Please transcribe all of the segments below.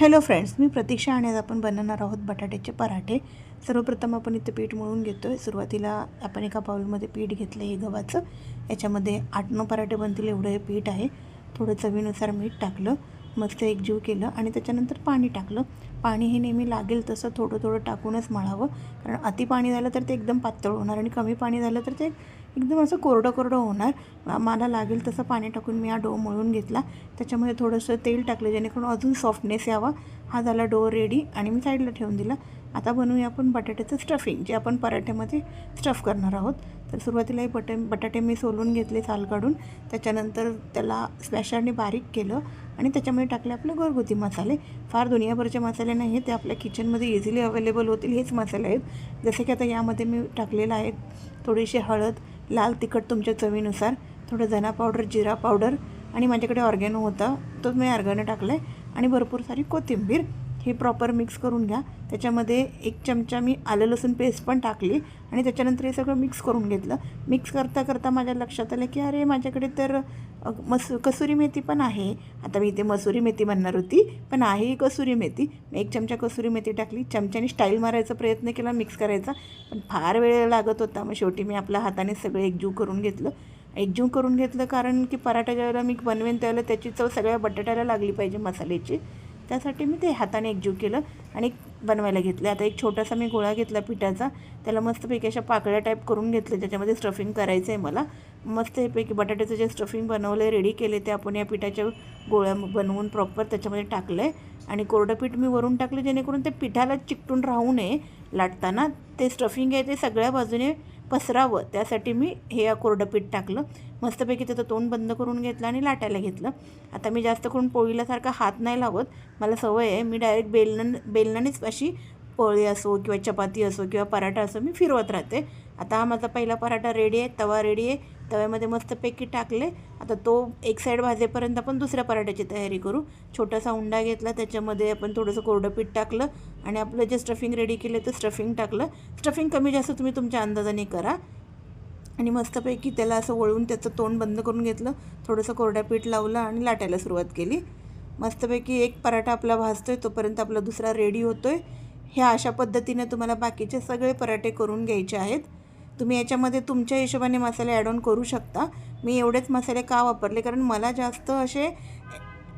Hello friends मी प्रतीक्षा आणि आज आपण बनवणार आहोत बटाट्याचे पराठे. सर्वप्रथम आपण इथं पीठ मळून घेतो आहे सुरुवातीला आपण एका पाऊलमध्ये पीठ घेतलं आहे गव्हाचं. याच्यामध्ये आठ नऊ पराठे बनतील एवढं हे पीठ आहे. थोडं चवीनुसार मीठ टाकलं. मस्त एकजीव केलं आणि त्याच्यानंतर पाणी टाकलं. पाणी हे नेहमी लागेल तसं थोडं थोडं टाकूनच मळावं. कारण अति पाणी झालं तर ते एकदम पातळ होणार आणि कमी पाणी झालं तर ते एकदम असं कोरडं कोरडं होणार मला लागेल तसं पाणी टाकून मी हा डो मळून घेतला. त्याच्यामध्ये थोडंसं तेल टाकलं जेणेकरून अजून सॉफ्टनेस यावा. हा झाला डो रेडी आणि मी साईडला ठेवून दिला. आता बनवूया आपण बटाट्याचं स्टफिंग जे आपण पराठ्यामध्ये स्टफ करणार आहोत. तर सुरुवातीला हे बटे बटाटे मी सोलून घेतले साल काढून. त्याच्यानंतर त्याला स्मॅशरने बारीक केलं आणि त्याच्यामध्ये टाकले आपले घरगुती मसाले. फार दुनियाभरचे मसाले नाही आहेत ते आपल्या किचनमध्ये इझिली अवेलेबल होतील हेच मसाले आहेत. जसे की आता यामध्ये मी टाकलेलं आहे थोडीशी हळद लाल तिखट तुमच्या चवीनुसार थोडं धना पावडर जिरा पावडर आणि माझ्याकडे ऑर्गॅनो होता तो मी ऑर्गॅनो टाकला आहे आणि भरपूर सारी कोथिंबीर हे प्रॉपर मिक्स करून घ्या. त्याच्यामध्ये एक चमचा मी आलं लसूण पेस्ट पण टाकली आणि त्याच्यानंतर हे सगळं मिक्स करून घेतलं. मिक्स करता करता माझ्या लक्षात आलं की अरे माझ्याकडे तर मसू मस कसुरी मेथी पण आहे. आता मी इथे मसुरी मेथी म्हणणार होती पण आहे ही कसुरी मेथी. मी एक चमचा कसुरी मेथी टाकली. चमच्याने स्टाईल मारायचा प्रयत्न केला मिक्स करायचा. पण फार वेळ लागत होता. मग शेवटी मी आपल्या हाताने सगळं एकजीव करून घेतलं. एकजीव करून घेतलं कारण की पराठा ज्यावेळेला मी बनवेन त्यावेळेला त्याची चव सगळ्या बटाट्याला लागली पाहिजे मसाल्याची. त्यासाठी मी ते हाताने एकजीव केलं आणि बनवायला घेतलं. आता एक छोटासा मी गोळा घेतला पिठाचा. त्याला मस्तपैकी अशा पाकळ्या टाईप करून घेतले ज्याच्यामध्ये स्टफिंग करायचं आहे मला. मस्त मस्तपैकी बटाट्याचं जे स्टफिंग बनवलं आहे रेडी केले ते आपण या पिठाच्या गोळ्या बनवून प्रॉपर त्याच्यामध्ये टाकलं आहे आणि कोरडं पीठ मी वरून टाकलं जेणेकरून ते पिठाला चिकटून राहू नये लाटताना. ते स्टफिंग आहे ते सगळ्या बाजूने पसरावं. त्यासाठी मी हे कोरडं पीठ टाकलं. मस्तपैकी त्याचं तोंड बंद करून घेतलं आणि लाटायला घेतलं. आता मी जास्त करून पोळीलासारखा हात नाही लावत. मला सवय आहे. मी डायरेक्ट बेलन बेलनानेच अशी पोळी असो किंवा चपाती असो किंवा पराठा असो मी फिरवत राहते. आता हा माझा पहिला पराठा रेडी आहे तवा रेडी आहे. तव्यामध्ये मस्तपैकी टाकले. आता तो एक साईड भाजेपर्यंत आपण दुसऱ्या पराठ्याची तयारी करू. छोटासा उंडा घेतला त्याच्यामध्ये आपण थोडंसं कोरडं पीठ टाकलं आणि आपलं जे स्टफिंग रेडी केलं ते स्टफिंग टाकलं. स्टफिंग कमी जास्त तुम्ही तुमच्या अंदाजाने करा. आणि मस्तपैकी त्याला असं वळून त्याचं तोंड बंद करून घेतलं. थोडंसं कोरडं पीठ लावलं आणि लाटायला सुरुवात केली. मस्तपैकी एक पराठा आपला भाजतोय तोपर्यंत आपला दुसरा रेडी होतो आहे ह्या अशा पद्धतीने तुम्हाला बाकीचे सगळे पराठे करून घ्यायचे आहेत. तुम्ही याच्यामध्ये तुमच्या हिशोबाने मसाले ॲड ऑन करू शकता. मी एवढेच मसाले का वापरले? कारण मला जास्त असे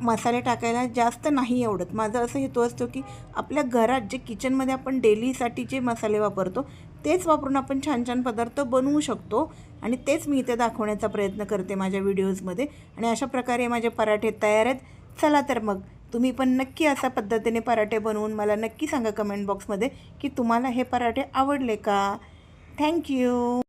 मसाले टाकायला जास्त नाही आवडत. माझं असं हेतू असतो की आपल्या घरात जे किचनमध्ये आपण डेलीसाठी जे मसाले वापरतो तेच वापरून आपण छान छान पदार्थ बनवू शकतो. आणि तेच मी इथे दाखवण्याचा प्रयत्न करते माझ्या व्हिडिओजमध्ये आणि अशा प्रकारे माझे पराठे तयार आहेत. चला तर मग. तुम्ही पण नक्की अशा पद्धतीने पराठे बनवून मला नक्की सांगा कमेंट बॉक्समध्ये की तुम्हाला हे पराठे आवडले का? थँक्यू